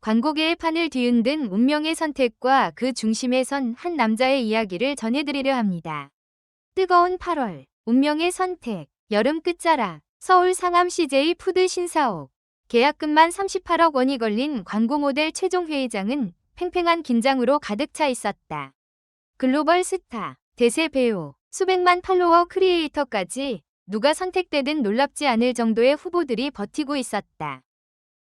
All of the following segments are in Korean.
광고계의 판을 뒤흔 든 운명의 선택과 그 중심에 선 한 남자의 이야기를 전해드리려 합니다. 뜨거운 8월, 운명의 선택, 여름 끝자락, 서울 상암 CJ 푸드 신사옥. 계약금만 38억 원이 걸린 광고 모델 최종 회의장은 팽팽한 긴장으로 가득 차 있었다. 글로벌 스타, 대세 배우, 수백만 팔로워 크리에이터까지 누가 선택되든 놀랍지 않을 정도의 후보들이 버티고 있었다.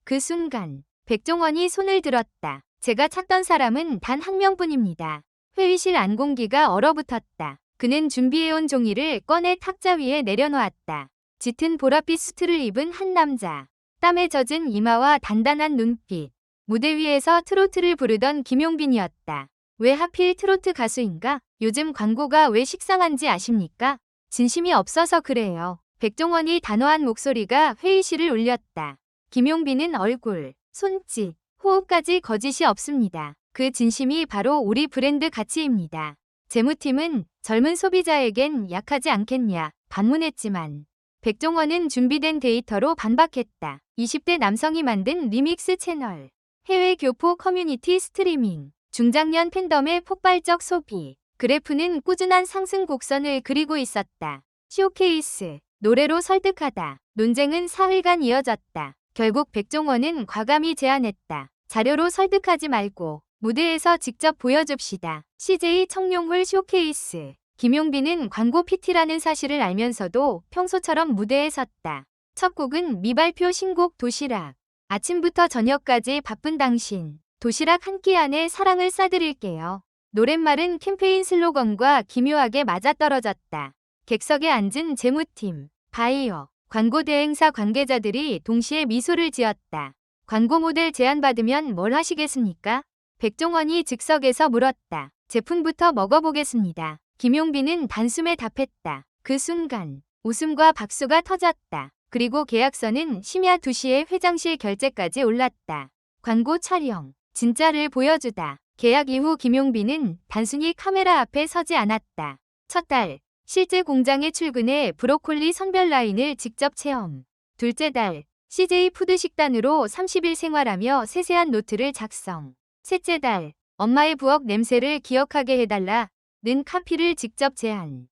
그 순간 백종원이 손을 들었다. 제가 찾던 사람은 단 한 명뿐입니다. 회의실 안공기가 얼어붙었다. 그는 준비해온 종이를 꺼내 탁자 위에 내려놓았다. 짙은 보랏빛 수트를 입은 한 남자. 땀에 젖은 이마와 단단한 눈빛. 무대 위에서 트로트를 부르던 김용빈이었다. 왜 하필 트로트 가수인가? 요즘 광고가 왜 식상한지 아십니까? 진심이 없어서 그래요. 백종원이 단호한 목소리가 회의실을 울렸다. 김용빈은 얼굴, 손짓, 호흡까지 거짓이 없습니다. 그 진심이 바로 우리 브랜드 가치입니다. 재무팀은 젊은 소비자에겐 약하지 않겠냐 반문했지만 백종원은 준비된 데이터로 반박했다. 20대 남성이 만든 리믹스 채널, 해외 교포 커뮤니티 스트리밍, 중장년 팬덤의 폭발적 소비, 그래프는 꾸준한 상승 곡선을 그리고 있었다. 쇼케이스, 노래로 설득하다. 논쟁은 사흘간 이어졌다. 결국 백종원은 과감히 제안했다. 자료로 설득하지 말고 무대에서 직접 보여줍시다. CJ 청룡홀 쇼케이스. 김용빈은 광고 PT라는 사실을 알면서도 평소처럼 무대에 섰다. 첫 곡은 미발표 신곡 도시락. 아침부터 저녁까지 바쁜 당신. 도시락 한 끼 안에 사랑을 싸드릴게요. 노랫말은 캠페인 슬로건과 기묘하게 맞아떨어졌다. 객석에 앉은 재무팀, 바이어, 광고 대행사 관계자들이 동시에 미소를 지었다. 광고 모델 제안받으면 뭘 하시겠습니까? 백종원이 즉석에서 물었다. 제품부터 먹어보겠습니다. 김용빈은 단숨에 답했다. 그 순간 웃음과 박수가 터졌다. 그리고 계약서는 심야 2시에 회장실 결제까지 올랐다. 광고 촬영, 진짜를 보여주다. 계약 이후 김용빈은 단순히 카메라 앞에 서지 않았다. 첫 달, 실제 공장에 출근해 브로콜리 선별 라인을 직접 체험. 둘째 달, CJ 푸드 식단으로 30일 생활하며 세세한 노트를 작성. 셋째 달, 엄마의 부엌 냄새를 기억하게 해달라. 는 카피를 직접 제안.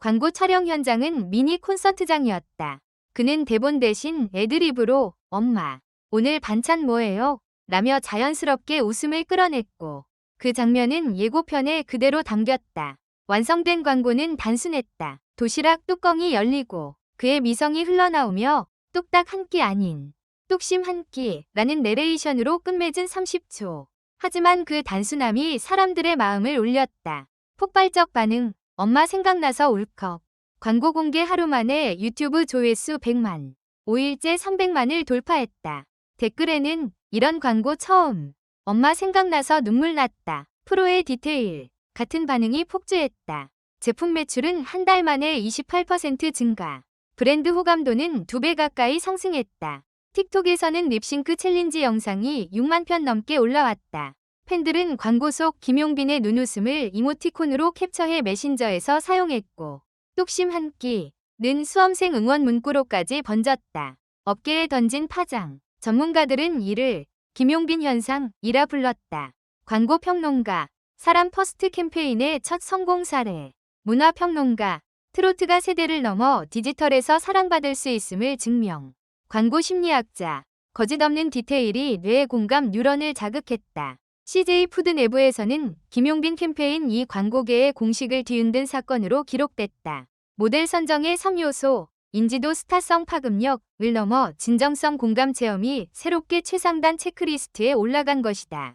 광고 촬영 현장은 미니 콘서트장이었다. 그는 대본 대신 애드립으로 엄마, 오늘 반찬 뭐예요? 라며 자연스럽게 웃음을 끌어냈고 그 장면은 예고편에 그대로 담겼다. 완성된 광고는 단순했다. 도시락 뚜껑이 열리고 그의 미성이 흘러나오며 뚝딱 한 끼 아닌 뚝심 한 끼라는 내레이션으로 끝맺은 30초. 하지만 그 단순함이 사람들의 마음을 울렸다. 폭발적 반응, 엄마 생각나서 울컥. 광고 공개 하루 만에 유튜브 조회수 100만, 5일째 300만을 돌파했다. 댓글에는 이런 광고 처음. 엄마 생각나서 눈물 났다. 프로의 디테일. 같은 반응이 폭주했다. 제품 매출은 한 달 만에 28% 증가. 브랜드 호감도는 두 배 가까이 상승했다. 틱톡에서는 립싱크 챌린지 영상이 6만 편 넘게 올라왔다. 팬들은 광고 속 김용빈의 눈웃음을 이모티콘으로 캡처해 메신저에서 사용했고 뚝심 한 끼는 수험생 응원 문구로까지 번졌다. 업계에 던진 파장. 전문가들은 이를 김용빈 현상이라 불렀다. 광고 평론가, 사람 퍼스트 캠페인의 첫 성공 사례, 문화평론가, 트로트가 세대를 넘어 디지털에서 사랑받을 수 있음을 증명. 광고 심리학자, 거짓 없는 디테일이 뇌의 공감 뉴런을 자극했다. CJ 푸드 내부에서는 김용빈 캠페인 이 광고계의 공식을 뒤흔든 사건으로 기록됐다. 모델 선정의 3요소, 인지도 스타성 파급력을 넘어 진정성 공감 체험이 새롭게 최상단 체크리스트에 올라간 것이다.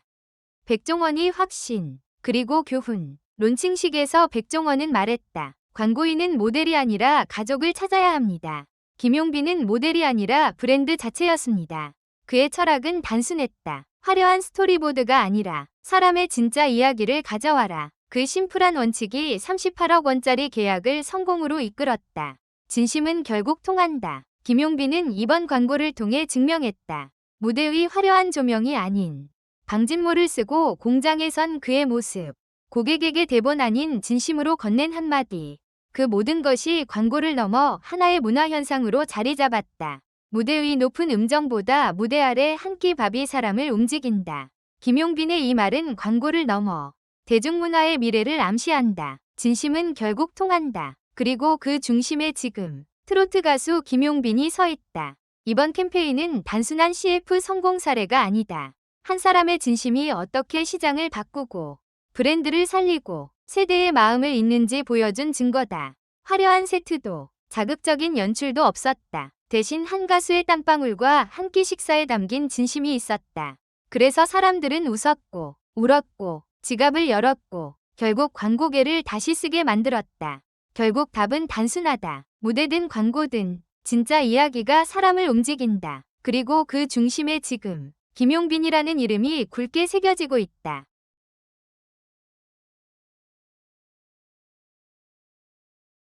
백종원이 확신, 그리고 교훈. 론칭식에서 백종원은 말했다. 광고인은 모델이 아니라 가족을 찾아야 합니다. 김용빈은 모델이 아니라 브랜드 자체였습니다. 그의 철학은 단순했다. 화려한 스토리보드가 아니라 사람의 진짜 이야기를 가져와라. 그 심플한 원칙이 38억 원짜리 계약을 성공으로 이끌었다. 진심은 결국 통한다. 김용빈은 이번 광고를 통해 증명했다. 무대 위 화려한 조명이 아닌 방진모를 쓰고 공장에 선 그의 모습. 고객에게 대본 아닌 진심으로 건넨 한마디. 그 모든 것이 광고를 넘어 하나의 문화 현상으로 자리 잡았다. 무대 위 높은 음정보다 무대 아래 한 끼 밥이 사람을 움직인다. 김용빈의 이 말은 광고를 넘어 대중문화의 미래를 암시한다. 진심은 결국 통한다. 그리고 그 중심에 지금 트로트 가수 김용빈이 서 있다. 이번 캠페인은 단순한 CF 성공 사례가 아니다. 한 사람의 진심이 어떻게 시장을 바꾸고 브랜드를 살리고 세대의 마음을 잇는지 보여준 증거다. 화려한 세트도 자극적인 연출도 없었다. 대신 한 가수의 땀방울과 한 끼 식사에 담긴 진심이 있었다. 그래서 사람들은 웃었고 울었고 지갑을 열었고 결국 광고계를 다시 쓰게 만들었다. 결국 답은 단순하다. 무대든 광고든 진짜 이야기가 사람을 움직인다. 그리고 그 중심에 지금 김용빈이라는 이름이 굵게 새겨지고 있다.